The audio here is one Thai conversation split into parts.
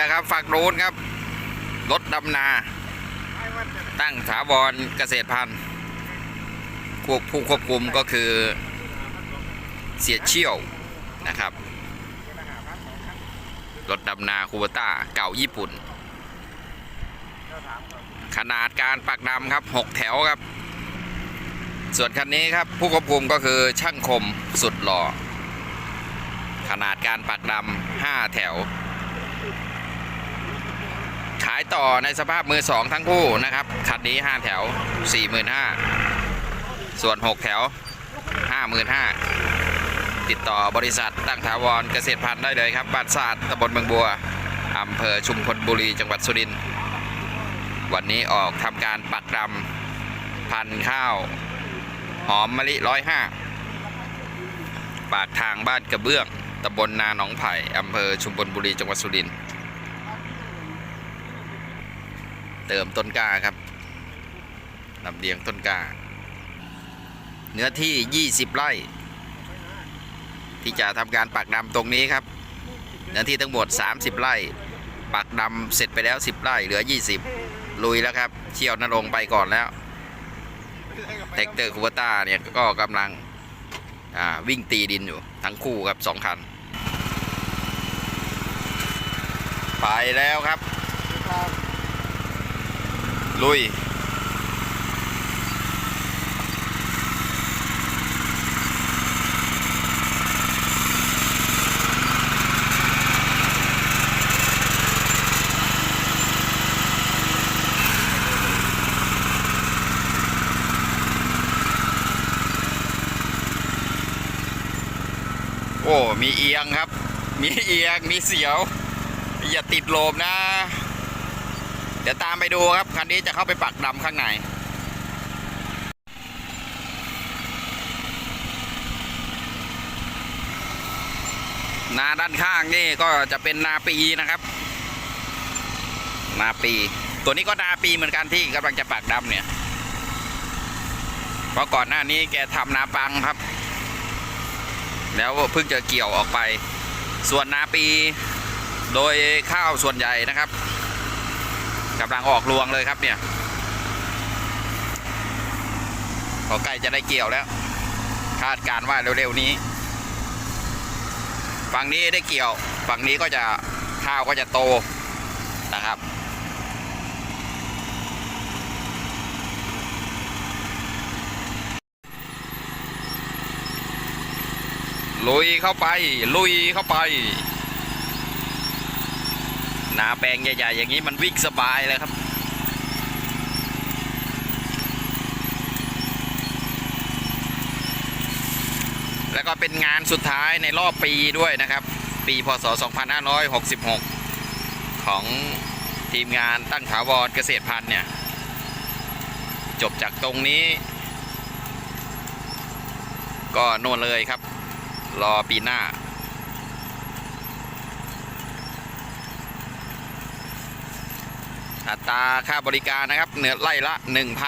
นะครับฝั่งโน้นครับ รถดำนา ตั้งถาวรเกษตรพันธุ์ควบผู้ควบคุมก็คือเสียเชี่ยวนะครับ รถดำนาคูเบต้าเก่าญี่ปุ่น ขนาดการปักดำครับ 6 แถวครับ ส่วนคันนี้ครับผู้ควบคุมก็คือช่างคมสุดหล่อขนาดการปักดำ5แถว ขายต่อในสภาพมือสองทั้งคู่นะครับ คันนี้ 5 แถว 45,000 ส่วน 6 แถว 55,000 ติดต่อบริษัทตั้งถาวรเกษตรพันธุ์ได้เลยครับบ้านศาสตร์ตำบลเมืองบัวอำเภอชุมพลบุรีจังหวัดสุรินทร์วันนี้ออกทำการปักดำพันข้าว หอมมะลิร้อยห้าปากทางบ้านกระเบื้องตำบลนาหนองไผ่อำเภอชุมพลบุรีจังหวัดสุรินทร์ เติมต้นกล้าครับลำเลียงต้นกล้า เนื้อที่ 20 ไร่ ที่จะทำการปักดำตรงนี้ครับ เนื้อที่ทั้งหมด 30 ไร่ ปักดำเสร็จไปแล้ว 10 ไร่ เหลือ 20 ลุยแล้วครับ เชี่ยวนรงไปก่อนแล้วเทคเตอร์คูเวต้าเนี่ยก็กำลังวิ่งตีดินอยู่ ทั้งคู่ครับสองคัน ไปแล้วครับ ลุย โอ้ มีเอียงครับ มีเอียง มีเสียว อย่าติดโลมนะ ดี๋ยวตามไปดูครับคันนี้จะเข้าไปปักดำข้างในนาด้านข้างนี่ก็จะเป็นนาปีนะครับ นาปี ตัวนี้ก็นาปีเหมือนกันที่กำลังจะปักดำเนี่ย เพราะก่อนหน้านี้แกทำนาปังครับ แล้วเพิ่งจะเกี่ยวออกไป ส่วนนาปีโดยข้าวส่วนใหญ่นะครับำลังออกรวงเลยครับเนี่ยพอใกล้จะได้เกี่ยวแล้ว คาดการณ์ว่าเร็วๆนี้ ฝั่งนี้ได้เกี่ยว ฝั่งนี้ก็จะข้าวก็จะโตนะครับลุยเข้าไป ลุยเข้าไป นาแปลงใหญ่ๆอย่างนี้มันวิ่งสบายเลยครับ แล้วก็เป็นงานสุดท้ายในรอบปีด้วยนะครับ ปีพศ 2566 ของทีมงานตั้งถาวรเกษตรพันธุ์เนี่ย จบจากตรงนี้ ก็โน่นเลยครับ รอปีหน้า อัตราค่าบริการนะครับเนื้อไล่ละ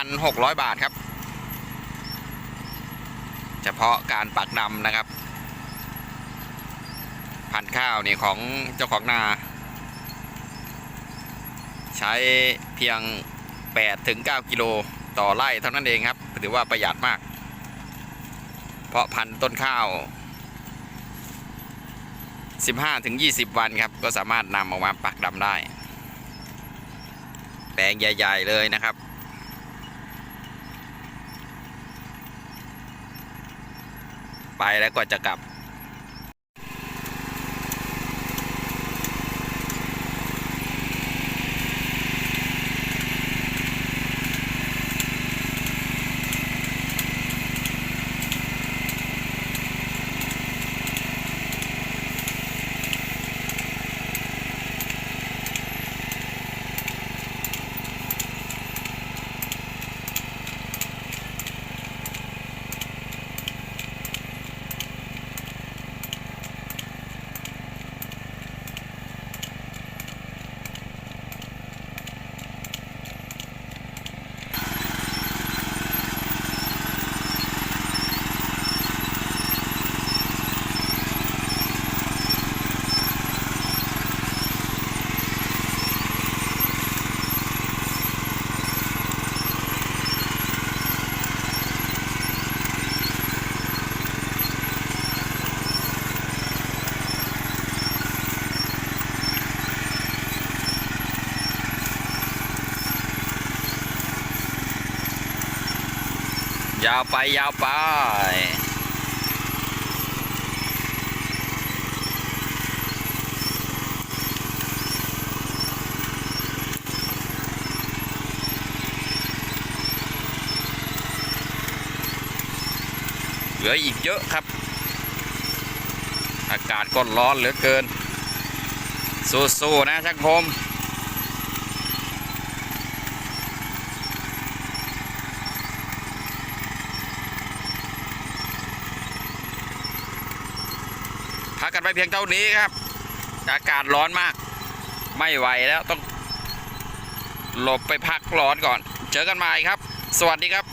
1,600 บาทครับ เฉพาะการปักดำนะครับ พันข้าวนี่ของเจ้าของนา ใช้เพียง 8-9กิโลต่อไร่เท่านั้นเองครับ ถือว่าประหยัดมาก เพราะพันธุ์ต้นข้าว 15-20 วันครับ ก็สามารถนำออกมาปักดำได้ แปลงใหญ่ ๆ เลยนะครับ ไปแล้วก็จะกลับ ยาวไปยาวไปเหลืออีกเยอะครับ อากาศก็ร้อนเหลือเกิน สู้ๆนะช่างพม กันไปเพียงเท่านี้ครับ อากาศร้อนมาก ไม่ไหวแล้วต้องหลบไปพักร้อนก่อน เจอกันใหม่ครับ สวัสดีครับ